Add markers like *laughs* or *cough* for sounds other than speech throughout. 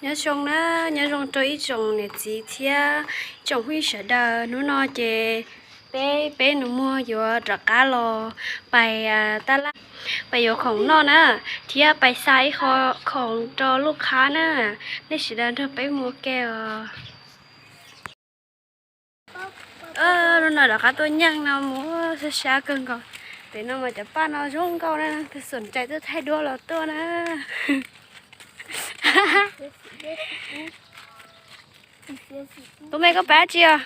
nhớ trồng nó nhớ trồng cho ít trồng này chỉ thia trồng huy sợ đờ nó no chè bé bé nó mua vô trọ cá lò bài ta la bài vô ของนอนะเทียไปไซส์ของของจอลูกค้านะได้สิเดินเธอไปมัวแก้วเออรุ่นน่ะเดี๋ยวค่ะตัวยังนะมัวช้าเกินก่อนแต่น้องมาจะป้าน้องช่วงเก่านะถ้าสนใจจะให้ดูเราตัวนะ *laughs* Tụi mày có bé chưa?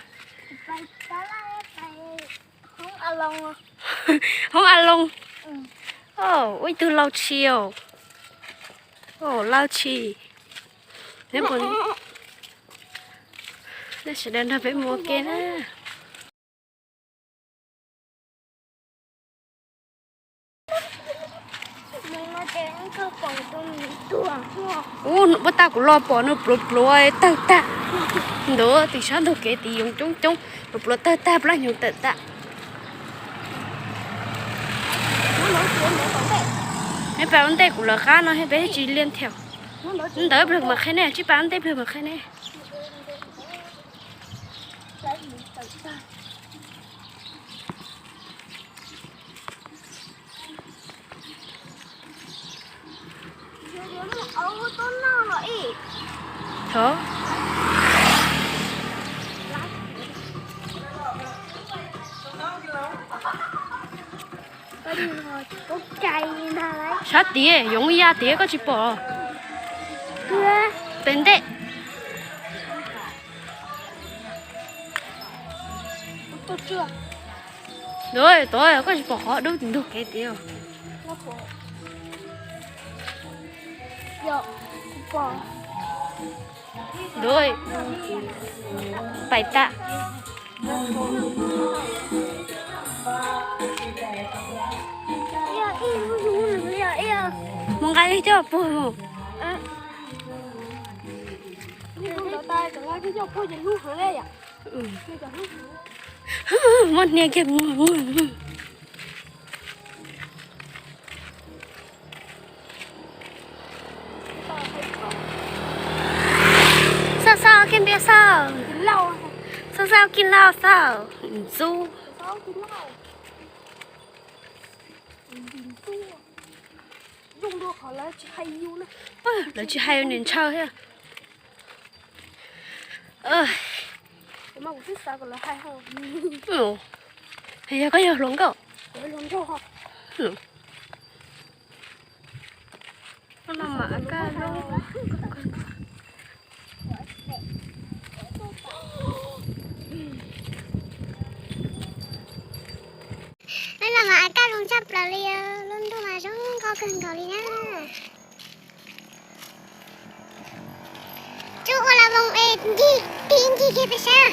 Không ăn lông Không ăn lông Ồ, ui từ lâu chiều oh, Ồ, lao chi. Nếu còn Nó sẽ đem ra với mùa kia nữa โอ้บ้าตากรอปอนอิปลอปล때는 그 공동이 또 와. 오, เ따고 러버는 블로블로에 따 따. ก뒤산도 개띠 용종종ปลุ따블라 용 따 따. ให้ไปอันเตกูละข้าเนาะให้ไปให้จีเลียนแถวเด็กเปลือกมาแค่เนี่จีปันเตกเปลือกมาแค่เนี่ đấy sát tía dùng ya tía có chỉ bỏ bên đây Tôi chưa. Rồi tôi có chỉ bỏ đâu được cái tiêu Nó khổ Dạ Bỏ rồi bảy tạ Iya, iya, iya, iya mong cái đi cho bố Nó tay chẳng ai cái cho cô chẳng lúc hả đây à ừ. Cái chẳng lúc một nhà kia ngon ngon sao sao? Sao sao kinh lao sao? Du là chị hay nên chơi ha ơi mà cũng thích sao còn là hay hơn. Ừ. Hay có nhiều lồng cậu? Lồng cậu hả ừ. Nó mà cá lồng nên là mà các luôn chấp là đi luôn thôi mà xuống có cần cầu đi nhá chú là vòng e gì tin gì kia phải sao?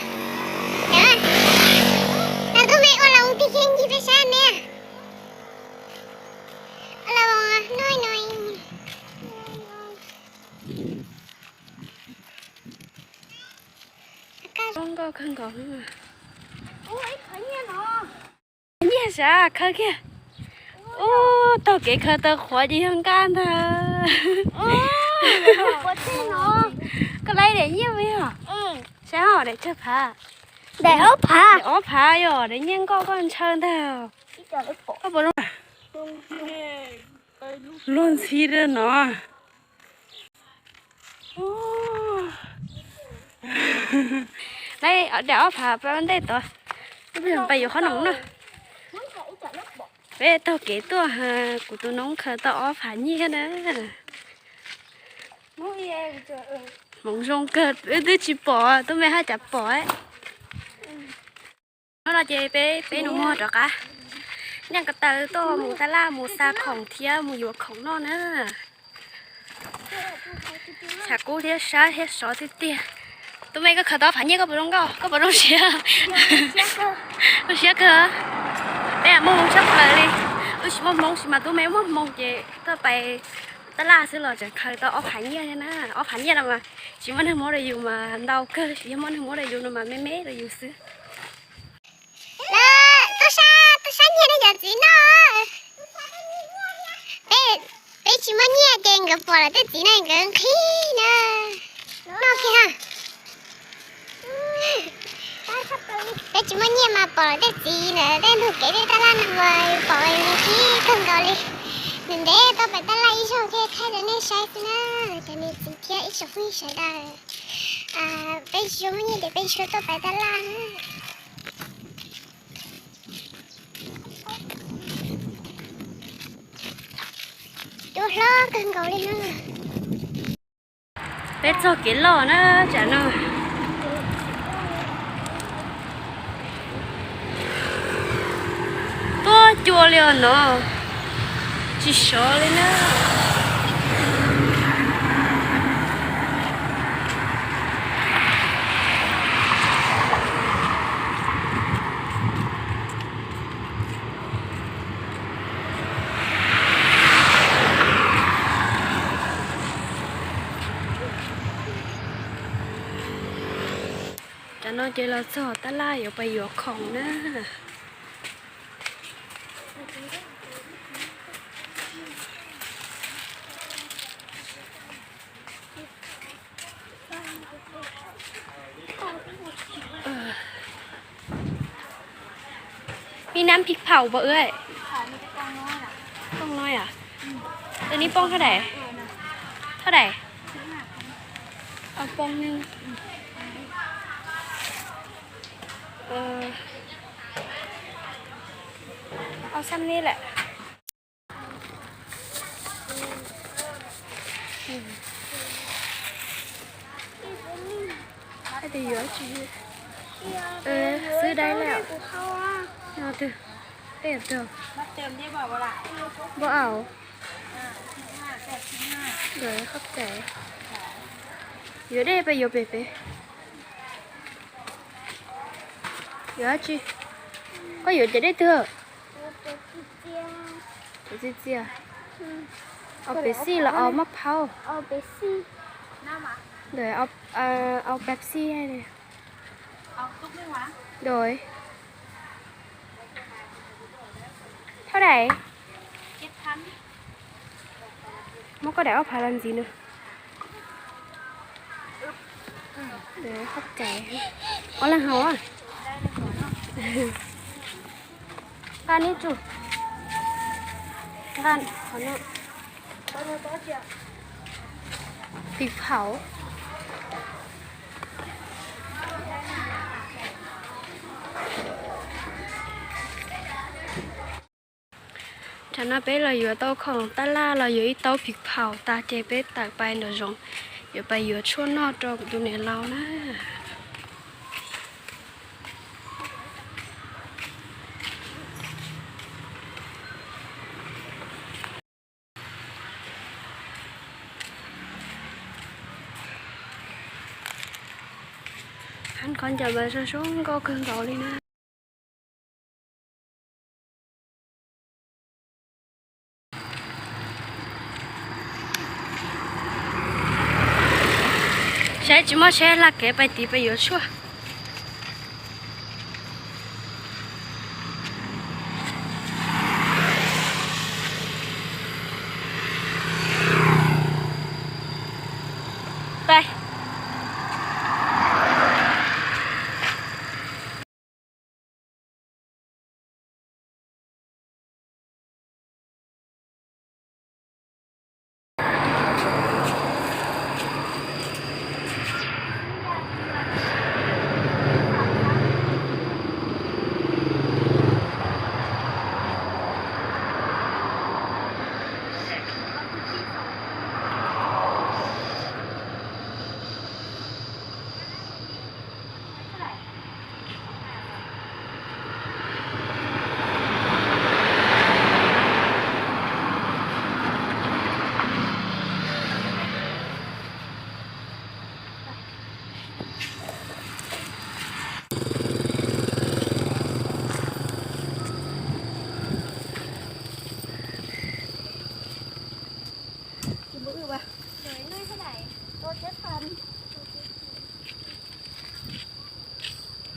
Dạ. Đó là tôi mẹ là ông tin gì có Ôi, thấy nha nó nhẹ sao khơi kia ô tao kể khơi tao khỏi đi hơn can thà Có thế nó có lấy để nhiêu vậy hả Ừ sao họ để chấp hả Để ốp hả để ốp hả rồi để nhân có con chân bộ có bộ luôn luôn xí đó nó ได้เดี๋ยวพาไปมันได้ตัวไปอยู่ข้างหนองนะเว้ตัวเก๋ตัวฮะกูตัวน้องเคยตัวอ้อผานี่กันนะมองจงเกิดเอ้ยด้จีปอตัวแม่ให้จับปอแล้วเราจะไปไปหนูมอดหรอกะยังกระตาตัวหมูตะล่าหมูซาของเทียหมูหยวกของนอนะฉากูเทียช้าเทียสอเตี้ย tụi mày có khờ to phải nhé có bự đông có có bự đông xia có xia cơ đây là mông mông sắp lại đi tôi chỉ mông mông mà tụi mày mông mông chị tao bày tao la xí lò chẳng khờ tao ốp phải nhé thế nè ốp phải nhé là mà chỉ muốn thêm mỗi đầy dùng mà đau cơ chỉ muốn thêm mỗi đầy dù mà mê mê đầy dù xưa tôi sa tôi sa nhé đây giờ gì nữa đây đây chỉ muốn nhé đèn gặp bò là tôi chỉ này gần khi nè nó kia ha để chúng mình mà bỏ để gì nữa? Để thử kế để ta làm người bỏ em đi khi cần cầu nên để tôi phải ta lại cho cái thay đến nên sai thế nào Để mình chỉ kia ít sống à, như sai đời À bây giờ mình để bây giờ tôi phải ta làm Đồ lo cần cầu đi nữa. Bây giờ cái lỏ nữa, chả nào จัวเลยเนาะชิชอเลยนะจะนอนเจอเราสอดตะไลออกไปหยวกของนะ มีน้ำพริกเผาบ่เอ้ยป้องน้อยอะตัวนี้ป้องเท่าไหร่เท่าไหร่เอาป้องหนึงเออเอาซ้ำนี่แหละอืมให้ได้เยอะจีเออซื้อได้แล้วเอาเถอะเต็มเถอะมาเติมได้บอกว่าล่ะบ่เอาห้าแปดสิบห้าเดี๋ยวเข้าใจเยอะได้ไปเยอะไปไปเยอะจีก็เยอะจะได้เถอะเดี๋ยวจีจีเอาไปซี่แล้วเอามะพร้าว Ờ, bé xi หน้าหมาเดี๋ยวเอาเอ่อเอาเป๊ปซี่ให้เลยเอาตุ๊กไม่หวะโดยเท่าไหร่เจ็ดพันมันก็ได้เอาพารันจีเนอะเดี๋ยวเข้าใจเอาละเหรอได้เลยก่อนเนาะร้านนี้จุร้านขอโทษตอนนี้ก็จะพริกเผา cho nó bé là vừa tao không ta la là vừa tao bị phào ta chế bé ta bay nó rồng vừa bay vừa chua nó trong tụi này lâu nè anh con chờ bà xuống có cơn gọi đi nè จมาเช่วงนอกตรงอยู่ในเรานะท่านก่อนจะไปตีไปเยอะชัว mới sẽ là cái bài tí bây giờ chua đây กินบุ้งปะเดี๋ยวน้อยเท่าไห ตัวเจ็ดพัน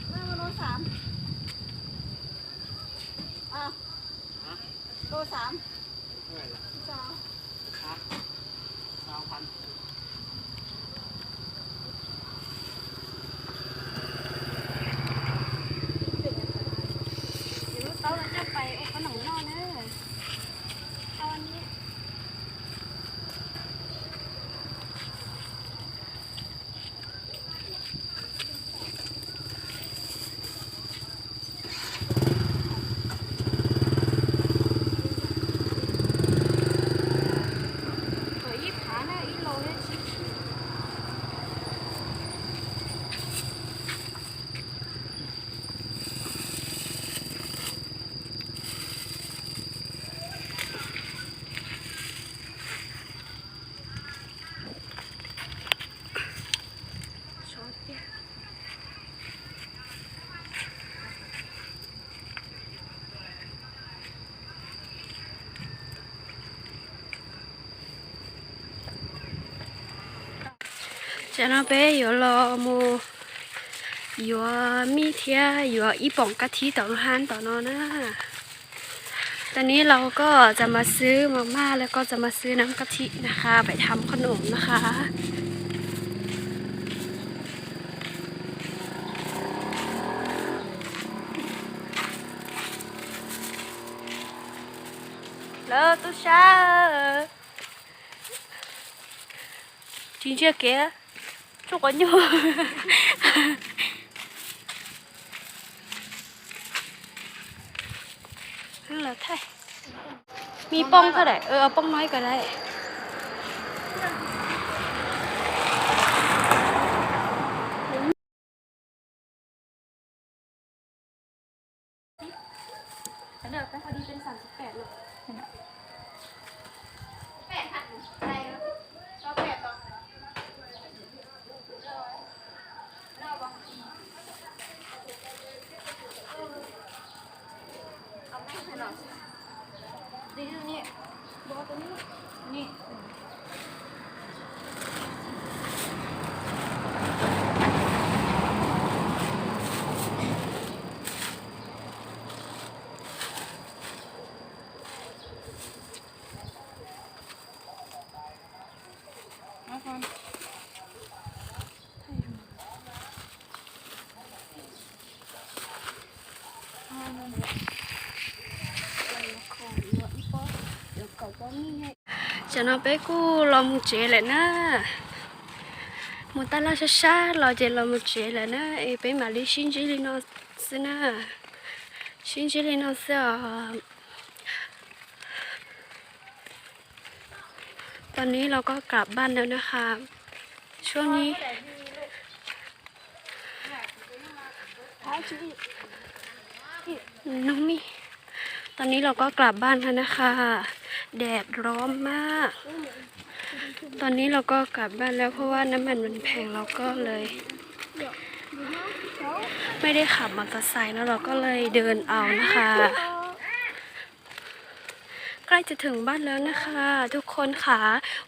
แม่มาโลสามอะโลสามสาม เจะนัาไปอยู่รอมูอยู่มีเทียอยู่อีป่องกะทิต่อฮานต่อนอนะตอนนี้เราก็จะมาซื้อมาม่าแล้วก็จะมาซื้อน้ำกะทินะคะ ไปทำขนมนะคะลตุชาจริงจ้าแก *laughs* ร่เออเอาป้องน้อยก็ได้ เดี๋ยวไปพอดีเป็นสามสิบแปดเนาะ したで12バートに2 จะนอนไปกูรอมูเจเลยนะมูตาลาชาชารอเจรอมูเจเลยนะเอไปมาลิชินจิลินอสนะชินจิลินอสตอนนี้เราก็กลับบ้านแล้วนะคะ ช่วงนี้น้องมี่ตอนนี้เราก็กลับบ้านแล้วนะคะ แดดร้อนมาก ตอนนี้เราก็กลับบ้านแล้วเพราะว่าน้ำมันมันแพงเราก็เลย ไม่ได้ขับมอเตอร์ไซค์แล้วเราก็เลยเดินเอานะคะ ใกล้จะถึงบ้านแล้วนะคะ ทุกคนค่ะ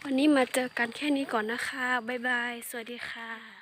วันนี้มาเจอกันแค่นี้ก่อนนะคะ บ๊ายบาย สวัสดีค่ะ